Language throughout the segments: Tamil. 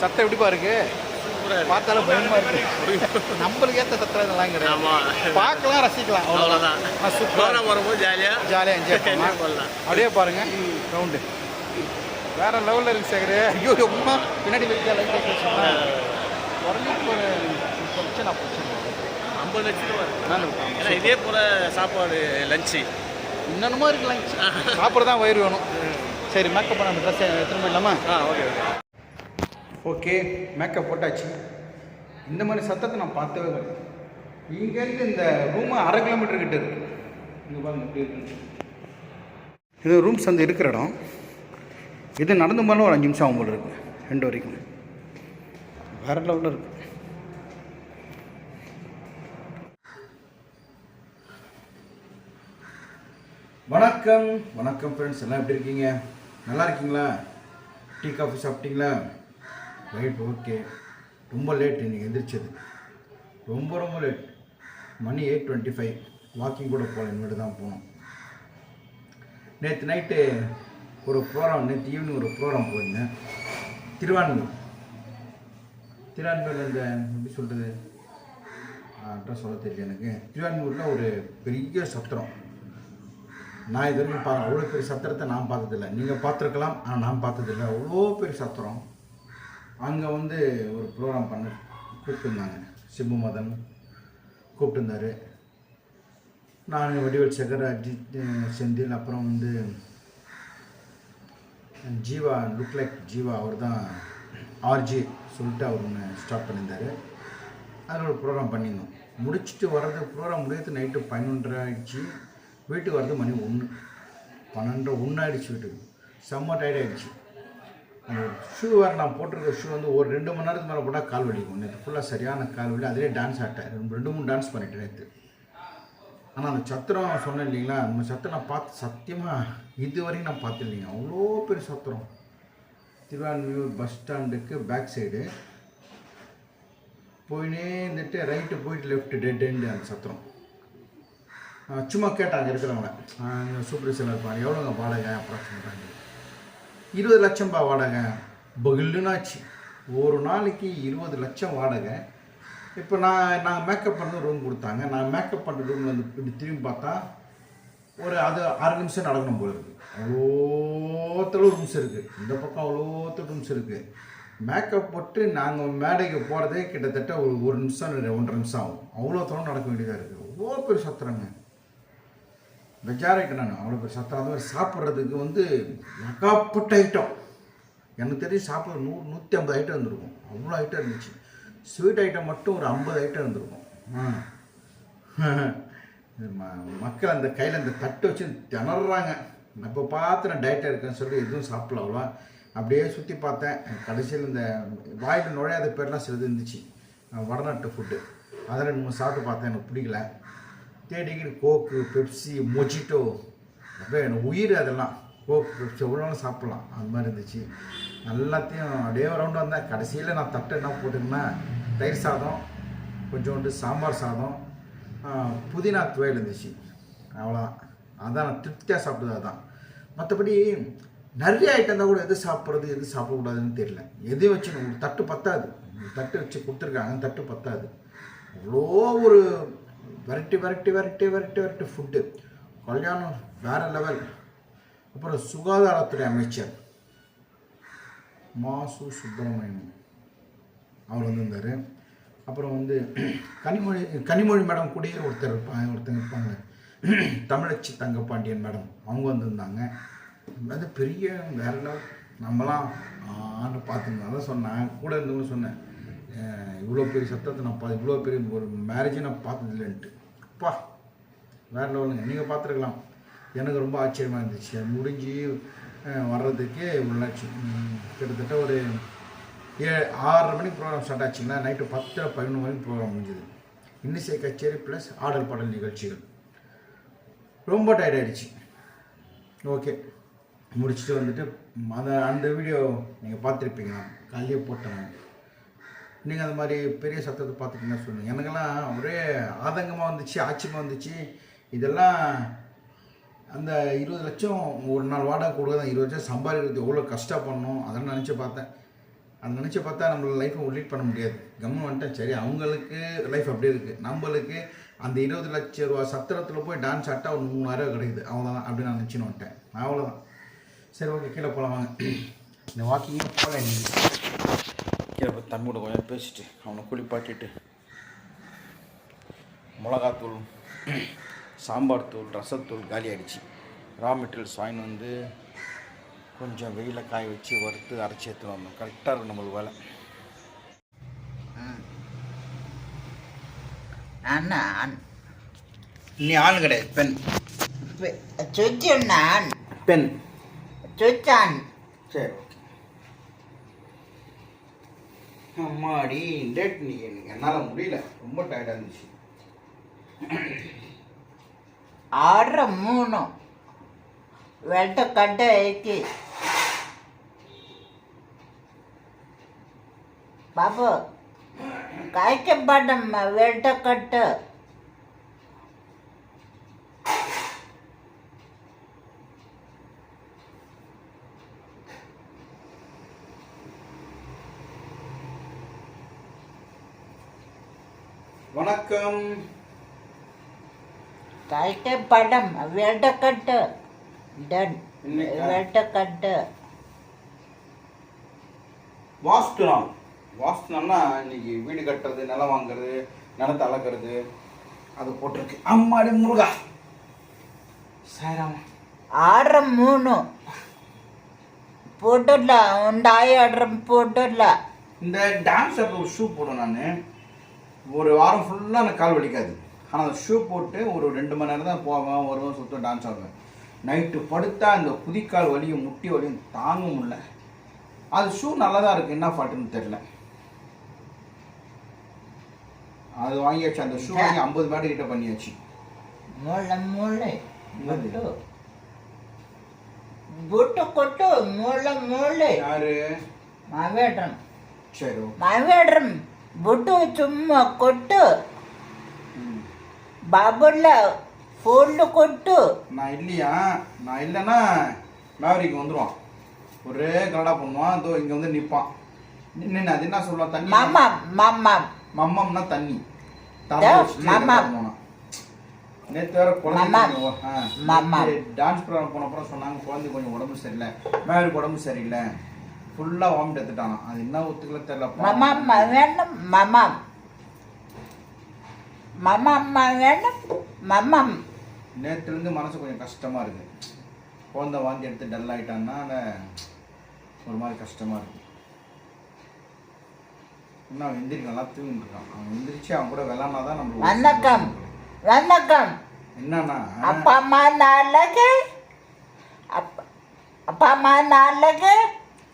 சத்தம் எப்படிப்பா இருக்கு. பார்த்தாலும் பயமா இருக்கு. நம்மளுக்கு ஏற்ற சத்தம் இதெல்லாம் கிடையாது. பார்க்கலாம் ரசிக்கலாம். அவ்வளோதான் சூப்பராக வரும்போது ஜாலியாக ஜாலியாக என்ஜாய் பண்ணலாம். அப்படியே பாருங்க. ரவுண்டு வேற லெவலில் இருக்கு சேகரு. ஐயோ உமா பின்னாடி வைக்க லைட் குறைஞ்சி ஒரு ஐம்பது லட்சம் நான் ஏன்னா இதே போல் சாப்பாடு லஞ்சு இன்னொன்னுமா இருக்கு லஞ்ச் சாப்பிட தான் வயிறு வேணும். சரி மேக்கப் பண்ண ட்ரெஸ் எடுத்துன்னு போயிடலாமா? ஆ ஓகே ஓகே ஓகே மேக்கப் போட்டாச்சு. இந்த மாதிரி சத்தத்தை நான் பார்த்தவே கிடையாது இங்கேருந்து இந்த ரூமு அரை கிலோமீட்டர் கிட்ட இருக்கு. இங்கே பாருங்க இருக்கு. இது ரூம்ஸ் வந்து இருக்கிற இடம். இது நடந்து போனாலும் ஒரு அஞ்சு நிமிஷம் ஆகும் போல இருக்கு. ரெண்டு வரைக்கும். வேற லெவலில் இருக்கு. வணக்கம். வணக்கம் ஃப்ரெண்ட்ஸ் எல்லாம் எப்படி இருக்கீங்க? நல்லா இருக்கீங்களா? டீ காஃபி சாப்பிட்டீங்களா? ரைட் ஓகே ரொம்ப லேட் இன்றைக்கி எந்திரிச்சது. ரொம்ப ரொம்ப லேட் மணி எயிட் டுவெண்ட்டி ஃபைவ் வாக்கிங் கூட போகல இனிமேட்டு தான் போகணும். நேற்று நைட்டு ஒரு ப்ரோக்ராம் நேற்று ஈவினிங் ஒரு ப்ரோக்ராம் போயிருந்தேன். திருவான்மூர் திருவான்மையூரில் இந்த எப்படி சொல்கிறது அட்ரஸ் சொல்ல தெரியல எனக்கு. திருவான்மூரில் ஒரு பெரிய சத்திரம். நான் இது வரைக்கும் பா அவ்வளோ பெரிய சத்திரத்தை நான் பார்த்ததில்ல. நீங்கள் பார்த்துருக்கலாம் ஆனால் நான் பார்த்ததில்ல. அவ்வளோ பெரிய சத்திரம். அங்கே வந்து ஒரு ப்ரோக்ராம் பண்ண கூப்பிட்டுருந்தாங்க. சிம்பு மதன் கூப்பிட்டுருந்தார். நான் வடிவேல் சேகர் அஜித் செந்தில் அப்புறம் வந்து ஜீவா லுக் லைக் ஜீவா அவர் தான் ஆர்ஜி சொல்லிட்டு அவர் ஒன்று ஸ்டார்ட் பண்ணியிருந்தார். அதில் ஒரு ப்ரோக்ராம் பண்ணியிருந்தோம். முடிச்சுட்டு வர்றது ப்ரோக்ராம் முடியறது நைட்டு பதினொன்றரை ஆகிடுச்சு வீட்டுக்கு வர்றது மணி ஒன்று பன்னெண்டு ஒன்று ஆகிடுச்சு வீட்டுக்கு. செம்ம டயர்ட் ஆகிடுச்சு ஷூ வேறு நான் போட்டிருக்க ஷூ வந்து ஒரு ரெண்டு மணி நேரத்துக்கு மேலே போட்டால் கால் வலிக்கும். நேற்று ஃபுல்லாக சரியான கால் வலி. அதிலே டான்ஸ் ஆட்டேன் ரெண்டு ரெண்டு மூணு டான்ஸ் பண்ணிட்டேன் நேற்று ஆனால் அந்த சத்திரம் சொன்னேன் இல்லைங்களா? அந்த சத்திரம் நான் பார்த்து சத்தியமாக இது வரைக்கும் நான் பார்த்து இல்லைங்க அவ்வளோ பெரிய சத்திரம். திருவான்மியூர் பஸ் ஸ்டாண்டுக்கு பேக் சைடு போயினே இருந்துட்டு ரைட்டு போயிட்டு லெஃப்ட் டெட் எண்டு அந்த சத்திரம். ஆஹ் சும்மா கேட்டாங்க இருக்கிறவங்க சூப்பர் சிலர் இருப்பாங்க. எவ்வளோங்க வாடகை? அப்ராக்சிமேட்டாங்க இருபது லட்சம் பா வாடகை. பகில்லுனாச்சு ஒரு நாளைக்கு இருபது லட்சம் வாடகை. இப்போ நான் நாங்கள் மேக்கப் பண்ண ரூம் கொடுத்தாங்க. நான் மேக்கப் பண்ணுற ரூமில் வந்து இப்படி திரும்பி பார்த்தா ஒரு அது அரை நிமிஷம் நடக்கணும் போல இருக்குது அவ்வளோத்தளவு ரூம்ஸ் இருக்குது இந்த பக்கம் அவ்வளோத்த ரூம்ஸ் இருக்குது மேக்கப் போட்டு நாங்கள் மேடைக்கு போகிறதே கிட்டத்தட்ட ஒரு ஒரு நிமிஷம் ஒன்றரை நிமிஷம் ஆகும். அவ்வளோ தூரம் நடக்க வேண்டியதாக இருக்குது அவ்வளோ பெரிய சத்திரங்க. பெஜாராயிட்டேன் நான் அவ்வளோ பெரிய சத்தாவது சாப்பிட்றதுக்கு வந்து ஏகாப்பட்ட ஐட்டம் எனக்கு தெரிஞ்சு சாப்பிட்ற நூறு நூற்றி ஐம்பது ஐட்டம் இருந்திருக்கும். அவ்வளோ ஐட்டம் இருந்துச்சு. ஸ்வீட் ஐட்டம் மட்டும் ஒரு ஐம்பது ஐட்டம் இருந்திருக்கும். மக்கள் அந்த கையில் அந்த தட்டு வச்சு திணறாங்க. அப்போ பார்த்து நான் டயட்டாக இருக்கேன்னு சொல்லி எதுவும் சாப்பிடல அவ்வளோ அப்படியே சுற்றி பார்த்தேன். கடைசியில் இந்த வாயில் நுழையாத பேர்லாம் சிலது இருந்துச்சு. வடநாட்டு ஃபுட்டு அதை ரெண்டு மூணு சாப்பிட்டு பார்த்தேன். எனக்கு பிடிக்கல. தேடிக்கிட்டு கோக்கு பெப்சி மொஜிட்டோ அப்படியே எனக்கு உயிர் அதெல்லாம். கோக் பெப்சி எவ்வளோ சாப்பிட்லாம். அந்த மாதிரி இருந்துச்சு. எல்லாத்தையும் அப்படியே ரவுண்டு வந்தேன். கடைசியில் நான் தட்டு என்ன போட்டுங்கன்னா தயிர் சாதம் கொஞ்சோண்டு சாம்பார் சாதம் புதினா துவையல் இருந்துச்சு. அவ்வளோதான். அதான் நான் திருப்தியாக சாப்பிட்டது அதான். மற்றபடி நிறைய ஐட்டம் தான் கூட எது சாப்பிட்றது எது சாப்பிடக்கூடாதுன்னு தெரியல. எதையும் வச்சு உங்களுக்கு தட்டு பத்தாது. தட்டு வச்சு கொடுத்துருக்காங்க தட்டு பத்தாது. அவ்வளோ ஒரு variety variety variety variety variety food கல்யாணம் வேற லெவல் அப்புறம் சுகாதாரத்துறை அமைச்சர். மாசு சுப்பிரமணியம் அவர் வந்திருந்தார். அப்புறம் வந்து கனிமொழி கனிமொழி மேடம் கூடயே ஒருத்தர் இருப்பாங்க ஒருத்தங்க இருப்பாங்க. தமிழச்சி தங்கப்பாண்டியன் மேடம் அவங்க வந்திருந்தாங்க. அது பெரிய வேற level. நம்மலாம் ஆண்டு பார்த்துங்க சொன்னேன். கூட இருந்தவங்க சொன்னேன். இவ்வளோ பெரிய சத்தத்தை நான் பா இவ்வளோ பெரிய ஒரு மேரேஜை நான் பார்த்தது இல்லைன்ட்டு அப்பா வேற லெவலுங்க நீங்கள் பார்த்துருக்கலாம். எனக்கு ரொம்ப ஆச்சரியமாக இருந்துச்சு. அது முடிஞ்சு வர்றதுக்கே உள்ளாச்சு. இவ்வளோ கிட்டத்தட்ட ஒரு ஏ ஆறரை மணிக்கு ப்ரோக்ராம் ஸ்டார்ட் ஆச்சுங்களா? நைட்டு பத்தரை பதினொன்று மணிக்கு ப்ரோக்ராம் முடிஞ்சது. இன்னிசை கச்சேரி ப்ளஸ் ஆடல் பாடல் நிகழ்ச்சிகள். ரொம்ப டயர்ட் ஆகிடுச்சு ஓகே. முடிச்சுட்டு வந்துட்டு அந்த அந்த வீடியோ நீங்கள் பார்த்துருப்பீங்க நான் காலையே போட்டேன் நீங்கள் அந்த மாதிரி பெரிய சத்தத்தை பார்த்துட்டீங்கன்னா சொல்லுங்கள் எனக்கெல்லாம் ஒரே ஆதங்கமாக வந்துச்சு ஆச்சரியமாக வந்துச்சு. இதெல்லாம் அந்த இருபது லட்சம் ஒரு நாள் வாடகை கொடுக்க தான் இருபது லட்சம் சம்பாதிக்கிறது எவ்வளோ கஷ்டப்படணும் அதெல்லாம் நினச்சி பார்த்தேன். அதை நினச்சி பார்த்தா நம்மள லைஃப்பை உள்ளீட் பண்ண முடியாது. கம்மன் வந்துட்டேன். சரி அவங்களுக்கு லைஃப் அப்படி இருக்குது நம்மளுக்கு அந்த இருபது லட்ச ரூபா சத்திரத்தில் போய் டான்ஸ் ஆட்டா ஒரு மூணாயிரம் கிடைக்குது. அவ்வளோதான் அப்படின்னு நான் நினச்சின்னு வந்துட்டேன். அவ்வளோதான் சரி ஓகே கீழே போகலாம் வாங்க. இந்த வாக்கிங்கே போகல நீங்கள் கீழே போய் தம்பி கூட கொஞ்சம் பேசிட்டு அவனை குளிப்பாட்டிட்டு மிளகாத்தூள் சாம்பார் தூள் ரசத்தூள் காலி ஆயிடுச்சு. ரா மெட்டீரியல்ஸ் வாங்கின்னு வந்து கொஞ்சம் வெயில காய வச்சு வறுத்து அரைச்சி எடுத்துன்னு வந்தோம். கரெக்டாக இருக்கும் நம்மளுக்கு வேலை. அண்ணா நீ ஆள் கிடையாது பெண். சுவிட்சு நான் பெண். சுவிட்ச் ஆன் சரி ஓகே அம்மாடி டேட் இன்னைக்கு எனக்கு என்னால் முடியல. ரொம்ப டயர்டாக இருந்துச்சு. ஆடுற மூணு வெட்ட கட்ட ஏற்றி பாபு காய்க்கப்படம் வெட்ட கட்டை. வணக்கம். கல்ட்ட படம் வெட்டக்கட்டு டன் வெட்டக்கட்டு வாஸ்து நாள். வாஸ்து நாள்னா இன்னைக்கு வீடு கட்டுறது நிலம் வாங்குறது நிலத்தை அளக்கிறது அது போட்டிருக்கு. அம்மாடி முருகா. சாராம் ஆடுற மூணு. போட்டுடல உண்டாயி ஆடுற போட்டுடல இந்த டான்ஸ் ஒரு ஷூ போடும் நான். ஒரு வாரம் ஃபுல்லாக எனக்கு கால் வலிக்காது. ஆனால் அந்த ஷூ போட்டு ஒரு ரெண்டு மணி நேரம் தான் போவேன் வருவேன் சுத்தம் டான்ஸ் ஆடுவேன். நைட்டு படுத்தால் அந்த குதிக்கால் வலியும் முட்டி வலியும் தாங்க முடியல. அது ஷூ நல்லா தான் இருக்குது என்ன ஃபாட்டுன்னு தெரில அது வாங்கியாச்சு அந்த ஷூ வாங்கி ஐம்பது மேட்டு கிட்ட பண்ணியாச்சு. பொட்டு கொட்டு. மூளை மூளை யாரு? மவேடம் சரி மவேடம் బుట్టు చుమ్మ కొట్టు ம். బాబుల ఫోన్లు కొట్టు நான் இல்லையா நான் இல்லைன்னா மேவரிக்கு வந்துடுவான் ஒரே கலடா பண்ணுவான் இதோ இங்கே வந்து நிற்பான் நின்று அது என்ன சொல்லுவான் தண்ணி మమ్మ మమ్మ மம்மம்னா தண்ணி இதோ, மம்மம். நேற்று வேற மம்மம். மம்மம். குழந்தை டான்ஸ் ப்ரோக்ராம் போன அப்புறம் சொன்னாங்க குழந்தை கொஞ்சம் உடம்பு சரியில்லை மேவரிக்கு உடம்பு சரியில்லை ஃபுல்லாக வாமிட் எடுத்துட்டானா. அது என்ன ஒத்துக்கல தெரியல மமம் வேண்டும் மமம் மமம் வேண்டும் மமம். நேற்றுலேருந்து மனசு கொஞ்சம் கஷ்டமாக இருக்குது குழந்த வாந்தி எடுத்து டல் ஆகிட்டான்னா ஒரு மாதிரி கஷ்டமாக இருக்குது இன்னும் அவன் எந்திரிக்க நல்லா தூங்கிட்டு இருக்கான். அவன் எந்திரிச்சு அவன் கூட விளாட்னா தான் நம்ம வணக்கம். வணக்கம். என்னன்னா அப்பா அம்மா நாளைக்கு அப்பா அம்மா நாளைக்கு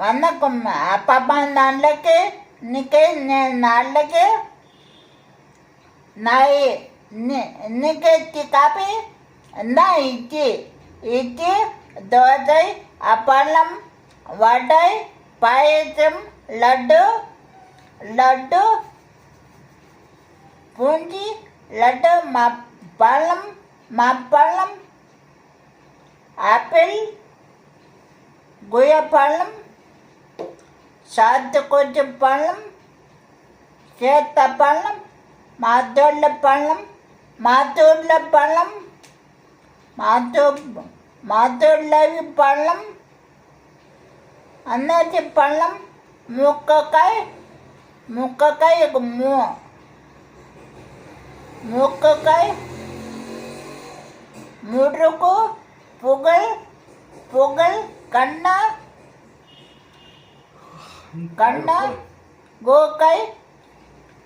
నాన్నకి వనకం అప్ప అమ్మ నాన్నకి నీకే నేను నాన్నకి నా నీకే ఇచ్చి కాపీ నా ఇచ్చి ఇచ్చి దోసై అప్పలం వడై పాయసం లడ్డు లడ్డు பூஞ்சி லட்டு மா பழம் மாப்பழம் ஆப்பிள் குயப்பழம் சாத்துக்குச்சி பழம் சேத்த பழம் மாத்தூர்ல பழம் மாத்தூர்ல பழம் மாத்தூர் மாத்தூர்லவி பழம் அன்னாச்சி பழம் மூக்கக்காய் மூக்கக்காய் மூ மூக்கக்காய் முடுகு புகழ் புகழ் கண்ணா கண்ணா கோகை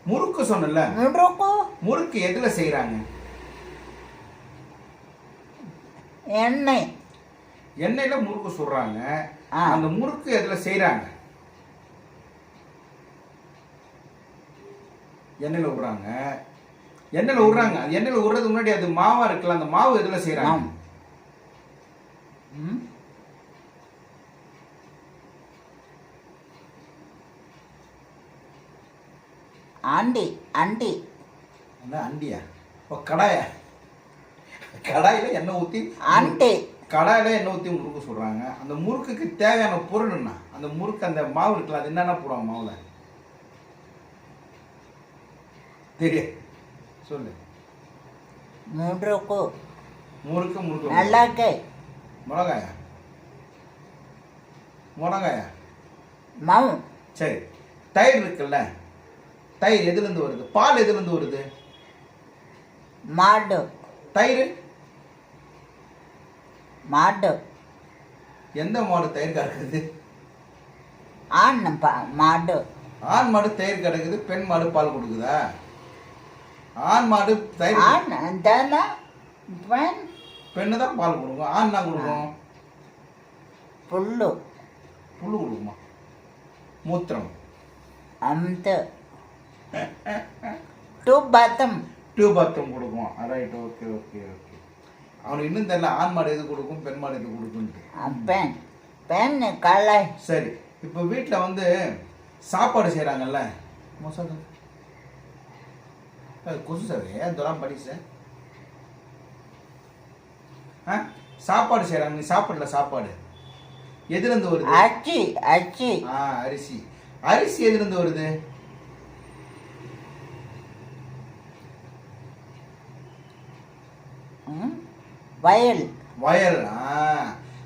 முறுக்கு சொன்னல முறுக்கு. முறுக்கு எதுல செய்யறாங்க எண்ணெய். எண்ணெயில முறுக்கு சொல்றாங்க அந்த முறுக்கு எதுல செய்யறாங்க எண்ணெயில விடுறாங்க எண்ணெயில் விடுறாங்க எண்ணெயில் விடுறதுக்கு முன்னாடி அது மாவா இருக்குல்ல அந்த மாவு எதுல செய்யறாங்க ஆண்டி ஆண்டி. என்ன அண்டியா ஓ கடாயா? கடாயில எண்ணெய் ஊத்தி ஆண்டி. கடாயில எண்ணெய் ஊத்தி முறுக்கு சுடுறாங்க அந்த முறுக்குக்கு தேவையான பொருள்னா அந்த முறுக்கு அந்த மாவு இருக்குல்ல அது என்னென்ன போடுவாங்க மாவுல? தெரியும் சொல்லு. முறுக்கு. முறுக்கு முறுக்கு. நல்லாக்கை மிளகாயா? மிளகாயா? மவு. சரி. தயிர் இருக்குல்ல? தயிர் எதுலேருந்து வருது? பால் எதுலேருந்து வருது? மாடு. தயிர்? மாடு. எந்த மாடு தயிர் கறக்குது? ஆண் மாடு. ஆண் மாடு தயிர் கறக்குது பெண் மாடு பால் கொடுக்குதா? ஆண் மாடு தயிர் ஆண் பெண். பெண்ணு தான் பால் கொடுக்கும். ஆண் தான் கொடுக்கும்? புல்லு. புல்லு கொடுக்குமா? மூத்திரம். அந்த டூ பாத்தம் டியூப் பாத்ரூம் கொடுக்கும் ரைட் ஓகே ஓகே ஓகே அவனுக்கு இன்னும் தெரியல ஆண் மாடு எது கொடுக்கும் பெண் மாடு எது கொடுக்குன்ட்டு பெண். பெண் கலை. சரி இப்போ வீட்டில் வந்து சாப்பாடு செய்கிறாங்கல்ல மோசம் கொசு சார் ஏன் தொலாம் படி சார் ஆ சாப்பாடு செய்கிறாங்க நீ சாப்பிடல சாப்பாடு. எதுலேருந்து வருது? அச்சி அச்சி ஆ அரிசி. அரிசி எதுலேருந்து வருது? வயல். வயல்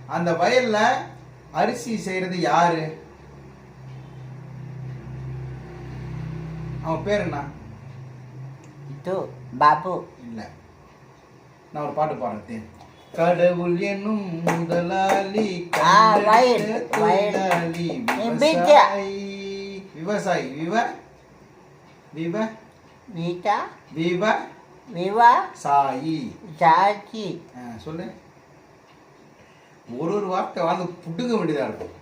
அந்த வயல்ல அரிசி செய்யறது யாரு? அவன் பேர் என்ன? இது பாபு. இல்ல. நான் ஒரு பாட்டு பாடுறேன் கடவுள் என்னும் முதலாளி. தொழிலாளி, விவசாயி. விவசாயி விவ? விவ? வீட்டா விவ? விவா சாயி. ஆ, சொல்லு. ஒரு ஒரு வார்த்தை வாழ்ந்து புட்டுங்க வேண்டியதாக இருக்கும்.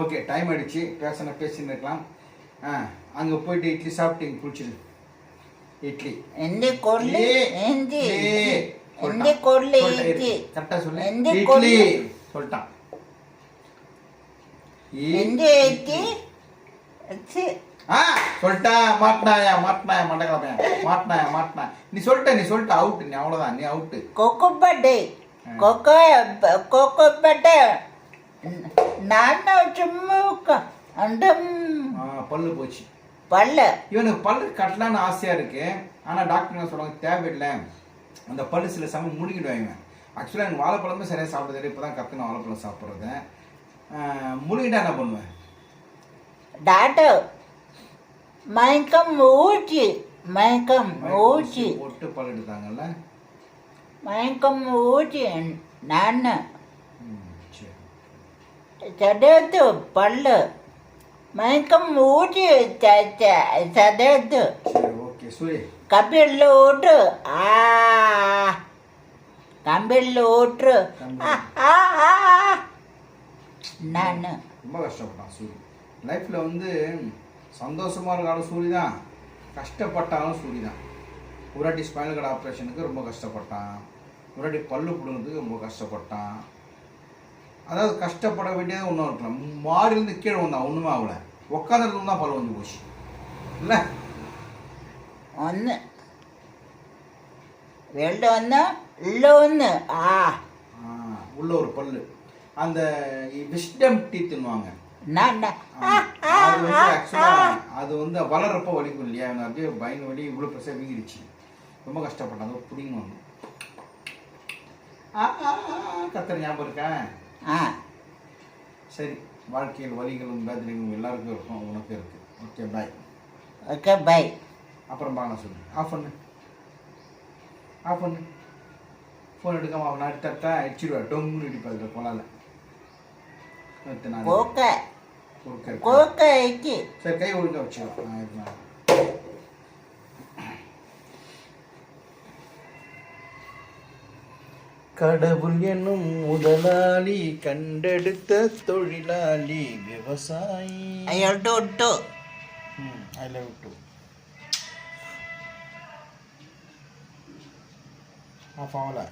ஓகே டைம் ஆயிடுச்சு. பேசின பேசின்னு இருக்கலாம். ஆ அங்கே போயிட்டு இட்லி சாப்பிட்டீங்க குளிச்சிடு. இட்லி. எந்த ஏ, எந்தி? ஏ, எந்த சொல்லிட்டான். கொல்லி சொல்லிட்டேன், இச்சி இரு. கரெக்டா சொல்லு. இட்லி? சொல்லிட்டான். எந்த சி ஆ சொல்லிட்டா மாட்டினாயா மாட்டினாயா மண்டகலமையா மாட்டினாயா மாட்டினா நீ சொல்லிட்ட நீ சொல்லிட்ட அவுட் நீ அவ்வளோதான் நீ அவுட்டு கொக்குப்பட்டை கொக்கோ கொக்குப்பட்டை நான் சும்மா ஆ பல்லு போச்சு. பல்ல. இவனுக்கு பல்லு கட்டலான்னு ஆசையாக இருக்கு. ஆனால் டாக்டர் என்ன சொல்லுவாங்க தேவையில்லை. அந்த பல்லு சில சமயம் முழுங்கிடுவாங்க ஆக்சுவலாக எனக்கு வாழைப்பழமே சரியாக சாப்பிட்றது இப்போ தான் கற்றுன வாழைப்பழம் சாப்பிட்றது. முழுங்கிட்டா என்ன பண்ணுவேன்? டாக்டர் மயக்கம் ஊச்சி மயக்கம் ஊச்சி போட்டு பல் எடுத்தாங்கல்ல? மயக்கம் ஊச்சி நான். சதத்து பல்லு. மயக்கம் ஊச்சி சதத்து. கம்பியில் ஊற்று. ஆ கம்பியில் ஊற்று. நான். ரொம்ப கஷ்டப்பட்டான் சூரி. லைஃப்பில் வந்து சந்தோஷமாக இருக்காலும் சூரி தான் கஷ்டப்பட்டாலும் சூரி தான் ஒராட்டி ஸ்பைனல் கார்டு ஆப்ரேஷனுக்கு ரொம்ப கஷ்டப்பட்டான். உராட்டி பல்லு பிடுங்கிறதுக்கு ரொம்ப கஷ்டப்பட்டான். அதாவது கஷ்டப்பட வேண்டியது ஒன்றும் இருக்கலாம் மாடிலேருந்து கீழே வந்தான் ஒன்றுமே ஆகலை. உட்காந்துருந்து தான் பல்லு வந்து போச்சு. இல்லை? ஒன்று ரெண்டு ஒன்று இல்லை ஒன்று ஆ. உள்ள ஒரு பல்லு. அந்த விஸ்டம் டீத்துன்னுவாங்க. அது வந்து ஆக்சுவலாக அது வந்து வளர்றப்போ வலிக்கும் இல்லையா? எனக்கு அப்படியே பயந்து வலி இவ்வளோ பெருசாக வீங்கிடுச்சு. ரொம்ப கஷ்டப்பட்டேன். அதை பிடிங்க வந்து கத்துற ஞாபகம் இருக்கா? ஆ. சரி. வாழ்க்கையில் வலிகளும் வேதனைகளும் எல்லாருக்கும் இருக்கும். உனக்கு இருக்கு. ஓகே பாய் ஓகே பை அப்புறம் பார்க்கலாம் சொல்லு. ஆஃப் பண்ணு. ஆஃப் பண்ணு. ஃபோன் எடுக்காம அவன் அடுத்தட்டா அடிச்சிடுவா டொங்குன்னு இடிப்பா இதில் கொலால. கோக்க கொடுக்க கோக்க ஐக்கி சரி கை ஒழுங்கா வச்சுக்கோ நான் இது நான் கடவுள் என்னும் முதலாளி கண்டெடுத்த தொழிலாளி விவசாயி ஐயோட்டு விட்டு ஐ லவ் டு ஆஃப் ஆகல